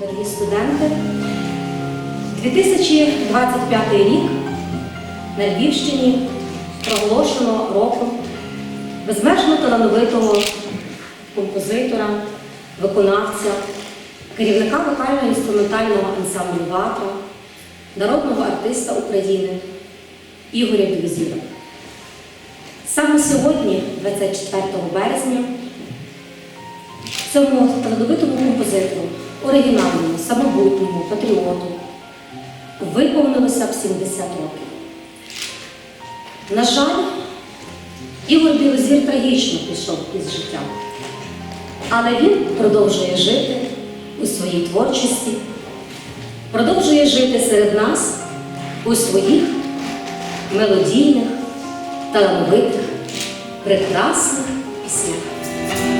дорогі студенти. 2025 рік на Львівщині проголошено роком безмежно талановитого композитора, виконавця, керівника вокально-інструментального ансамблю «Ватра», народного артиста України Ігоря Білозіра. Саме сьогодні, 24 березня, цьому талановитому композитору, оригінальному, самобутньому, патріоту, виповнилося б 70 років. На жаль, Ігор Білозір трагічно пішов із життя, але він продовжує жити у своїй творчості, продовжує жити серед нас у своїх мелодійних, талановитих, прекрасних піснях.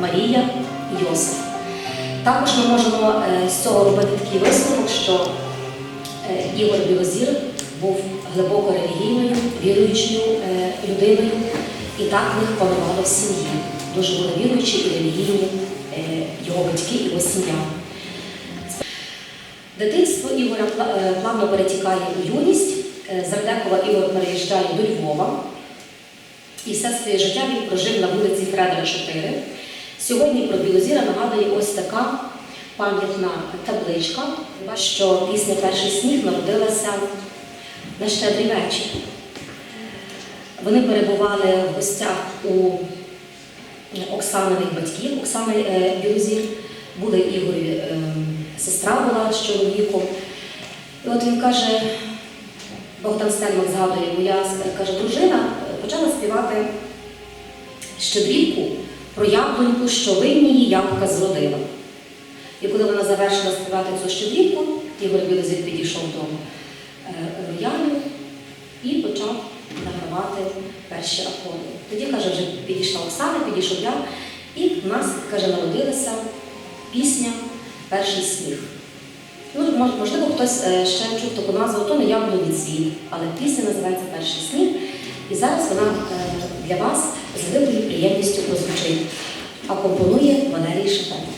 Марія і Йосиф. Також ми можемо е, з цього робити такий висновок, що е, Ігор Білозір був глибоко релігійною, віруючою е, людиною, і так них панувало в сім'ї. Дуже були віруючі і релігійні його батьки і його сім'я. Дитинство Ігоря пла- плавно перетікає у юність. З Ардекова Ігор переїжджає до Львова. І все своє життя він прожив на вулиці Фредера 4. Сьогодні про Білозіра нагадує ось така пам'ятна табличка, що пісня Перший сніг народилася на щедрий вечір. Вони перебували в гостях у Оксанових батьків, Оксани е, Білозір. Буде Ігорі е, сестра була з чоловіком. І от він каже, Богдан Стельмах згадує, моя е, каже, дружина почала співати щедрівку яблуньку, що винні її ябка зродила. І коли вона завершила співати цю щедрівку, Ігор Білозір підійшов до е, роялю і почав награвати перші акорди. Тоді, каже, вже підійшла Оксана, підійшов я, і в нас, каже, народилася пісня Перший сміх. Ну, Можливо, хтось е, ще чув таку назву, то не яблуні цвіт, але пісня називається Перший сміх. І зараз вона е, для вас з великою приємністю прозвучить, а компонує Валерій Шепель.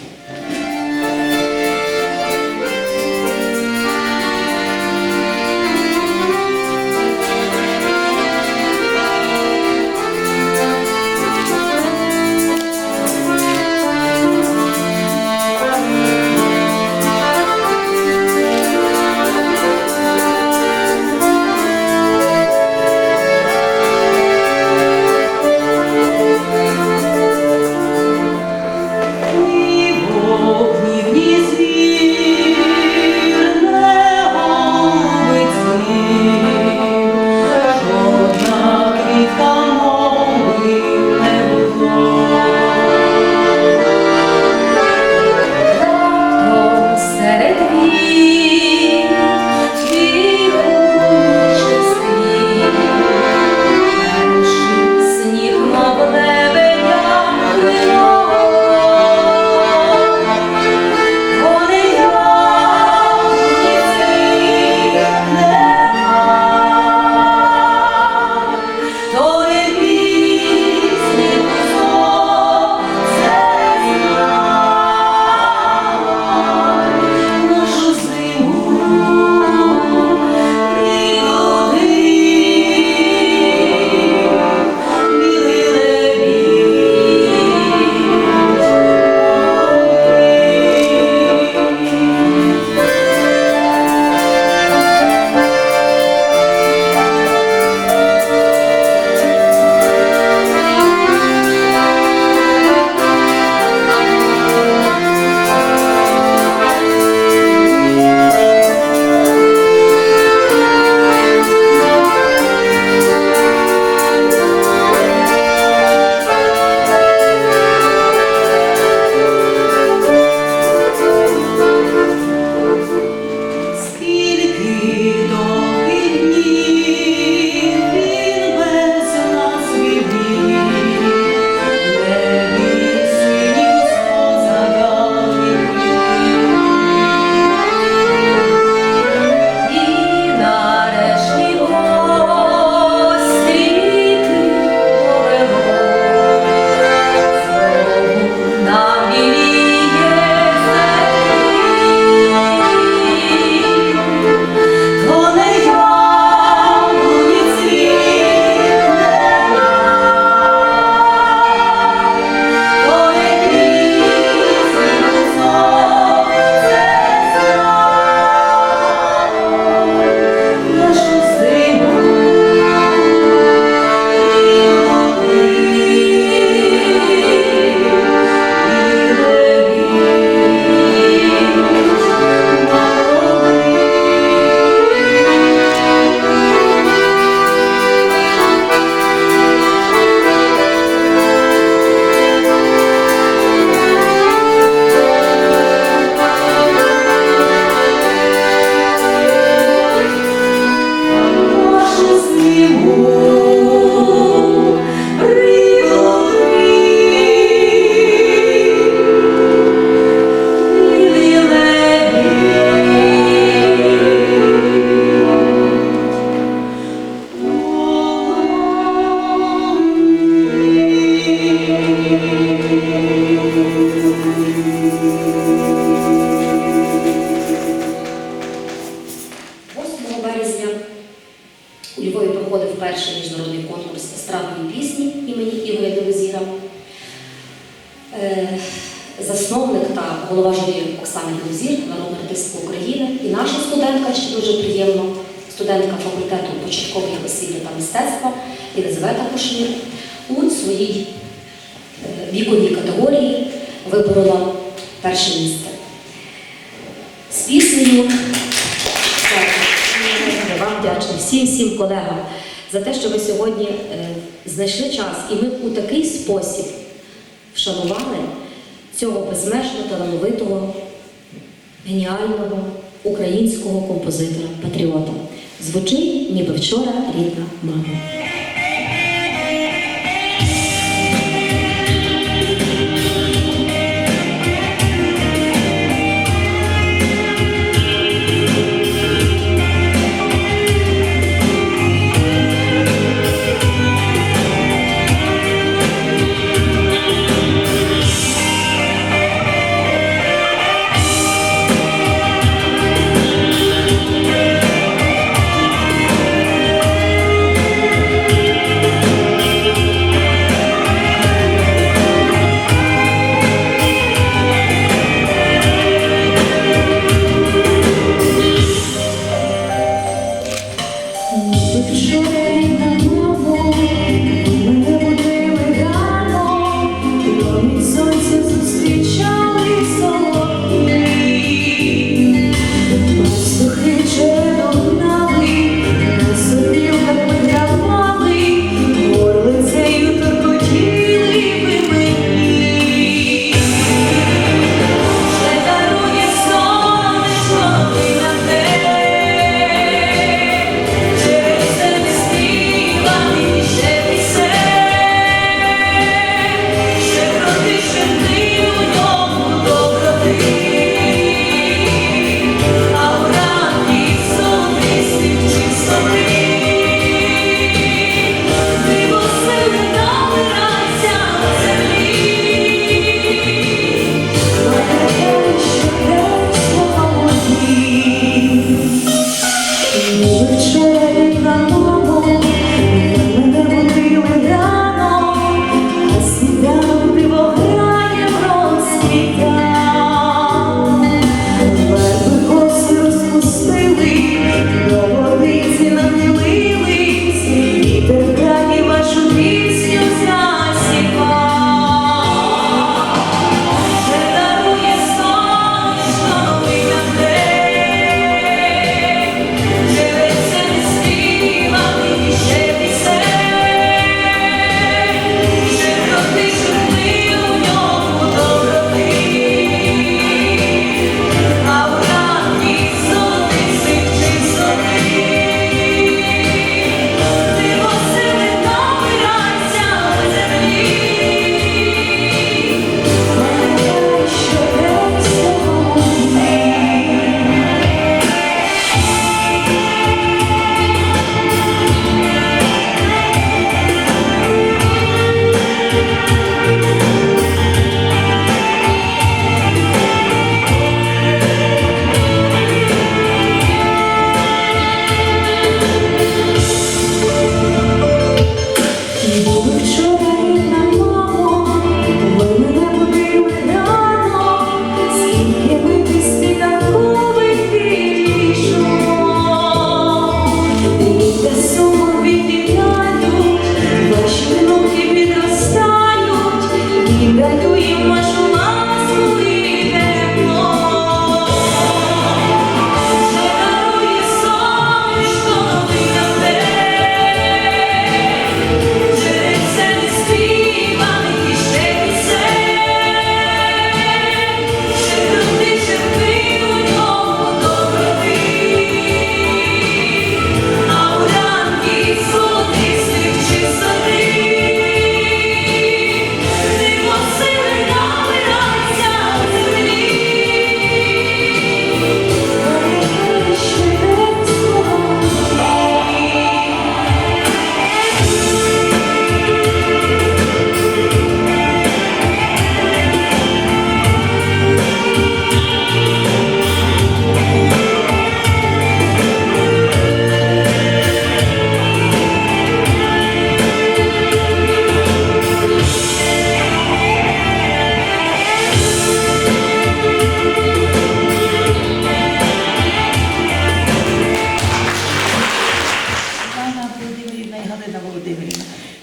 своїй е, віковій категорії виборола перше місце. З піснею Я вам вдячні всім всім колегам за те, що ви сьогодні е, знайшли час і ми у такий спосіб вшанували цього безмежно талановитого, геніального українського композитора-патріота. Звучить, ніби вчора рідна мама.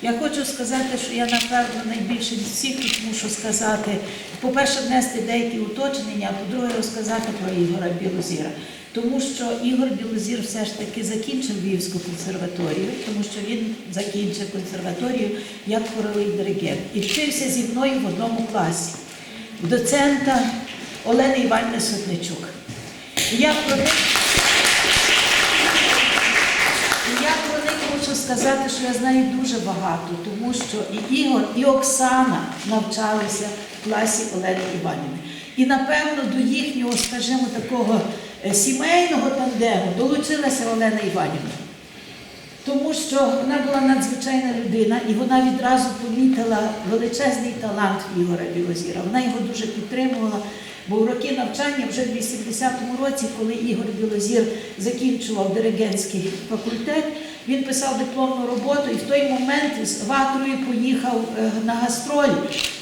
Я хочу сказати, що я напевно найбільше всіх тут мушу сказати. По-перше, внести деякі уточнення, а по-друге, розказати про Ігора Білозіра. Тому що Ігор Білозір все ж таки закінчив Львівську консерваторію, тому що він закінчив консерваторію як хоровий диригент і вчився зі мною в одному класі доцента Олени Іванівни Сотничук. Я про них і я про них хочу сказати, що я знаю дуже багато, тому що і Ігор, і Оксана навчалися в класі Олени Іванівни. І напевно до їхнього, скажімо, такого е, сімейного тандему долучилася Олена Іванівна. Тому що вона була надзвичайна людина і вона відразу помітила величезний талант Ігоря Білозіра. Вона його дуже підтримувала, бо в роки навчання вже в 80-му році, коли Ігор Білозір закінчував диригентський факультет, він писав дипломну роботу і в той момент з ватрою поїхав е, на гастроль.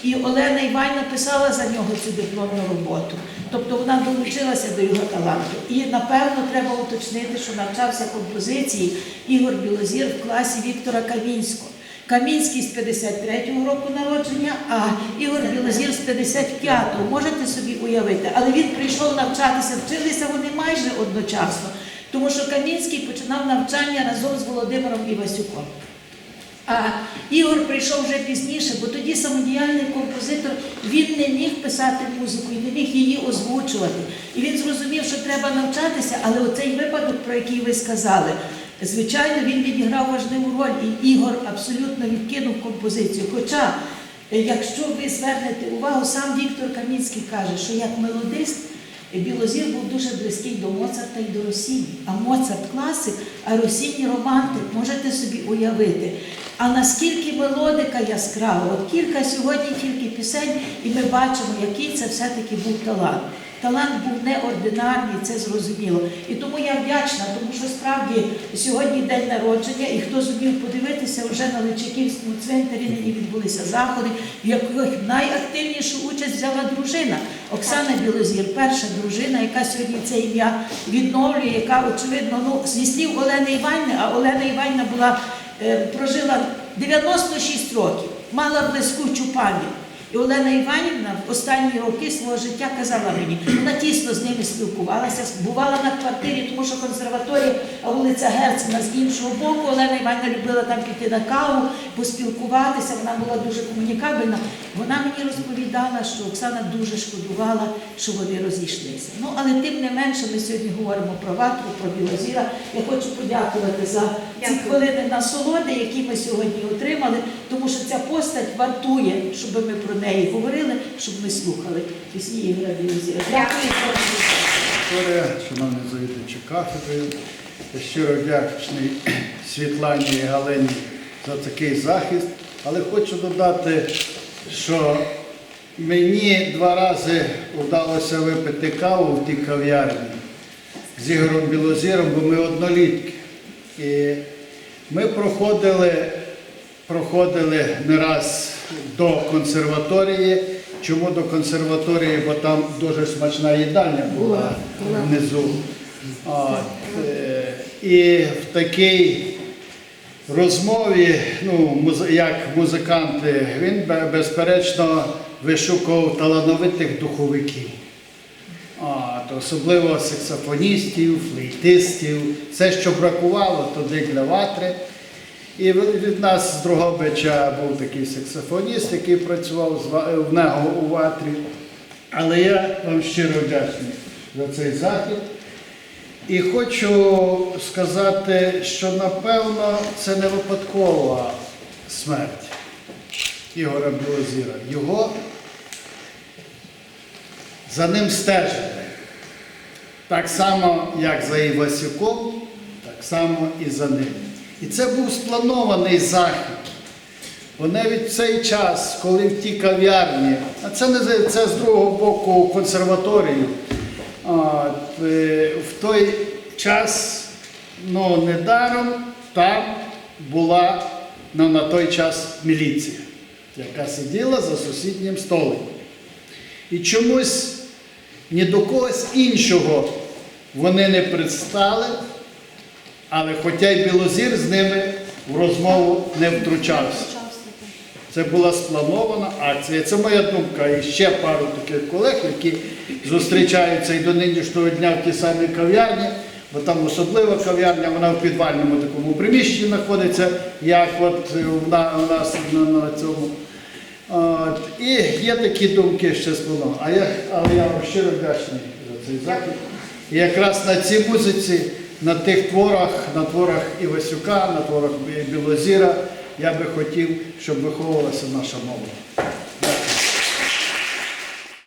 І Олена Іванівна писала за нього цю дипломну роботу. Тобто вона долучилася до його таланту. І напевно треба уточнити, що навчався композиції Ігор Білозір в класі Віктора Камінського. Камінський з 53-го року народження, а Ігор Білозір з 55-го. Можете собі уявити. Але він прийшов навчатися, вчилися вони майже одночасно, тому що Камінський починав навчання разом з Володимиром Івасюком. А Ігор прийшов вже пізніше, бо тоді самодіяльний композитор він не міг писати музику і не міг її озвучувати. І він зрозумів, що треба навчатися, але оцей випадок, про який ви сказали, звичайно, він відіграв важливу роль, і Ігор абсолютно відкинув композицію. Хоча, якщо ви звернете увагу, сам Віктор Камінський каже, що як мелодист Білозір був дуже близький до Моцарта і до Росії. А Моцарт класик, а Росіні романтик, можете собі уявити. А наскільки мелодика яскрава, от кілька сьогодні тільки пісень, і ми бачимо, який це все-таки був талант. Талант був неординарний, це зрозуміло. І тому я вдячна, тому що справді сьогодні день народження, і хто зумів подивитися, вже на Личаківському цвинтарі нині відбулися заходи, в яких найактивнішу участь взяла дружина Оксана Білозір, перша дружина, яка сьогодні це ім'я відновлює, яка очевидно, ну зі слів Олени Іванівни, а Олена Іванівна була е, прожила 96 років, мала блискучу пам'ять. І Олена Іванівна в останні роки свого життя казала мені, вона тісно з ними спілкувалася, бувала на квартирі, тому що консерваторія, а вулиця Герцена з іншого боку. Олена Іванівна любила там піти на каву, поспілкуватися, вона була дуже комунікабельна. Вона мені розповідала, що Оксана дуже шкодувала, що вони розійшлися. Ну, але тим не менше, ми сьогодні говоримо про ватру, про білозіра. Я хочу подякувати за ці хвилини насолоди, які ми сьогодні отримали, тому що ця постать вартує, щоб ми про неї говорили, щоб ми слухали пісні Ігоря Білозіра. Дякую за шановні завідувачі кафедри, я щиро вдячний Світлані і Галині за такий захист, але хочу додати, що мені два рази вдалося випити каву в тій кав'ярні з Ігорем Білозіром, бо ми однолітки. І ми проходили, проходили не раз до консерваторії. Чому до консерваторії? Бо там дуже смачна їдальня була внизу. От, е, і в такій розмові, ну, як музиканти, він безперечно вишукував талановитих духовиків. От, особливо саксофоністів, флейтистів, все, що бракувало туди для ватри. І від нас з Другобича був такий саксофоніст, який працював в нього у ватрі. Але я вам щиро вдячний за цей захід. І хочу сказати, що напевно це не випадкова смерть Ігора Білозіра. Його за ним стежили. Так само, як за Івасюком, так само і за ним. І це був спланований захід. Бо навіть в цей час, коли в тій кав'ярні, а це не це з другого боку консерваторію, от, е, в той час, ну, недаром там була ну, на той час міліція, яка сиділа за сусіднім столиком. І чомусь ні до когось іншого вони не предстали, але хоча й Білозір з ними в розмову не втручався. Це була спланована акція. Це моя думка. І ще пару таких колег, які зустрічаються і до нинішнього дня в тій самій кав'ярні, бо там особлива кав'ярня, вона в підвальному такому приміщенні знаходиться, як от у у нас на, на цьому. От, і є такі думки ще сплановано. А я, але я вам щиро вдячний за цей захід. І якраз на цій музиці, на тих творах, на творах Івасюка, на творах Білозіра, я би хотів, щоб виховувалася наша молодь.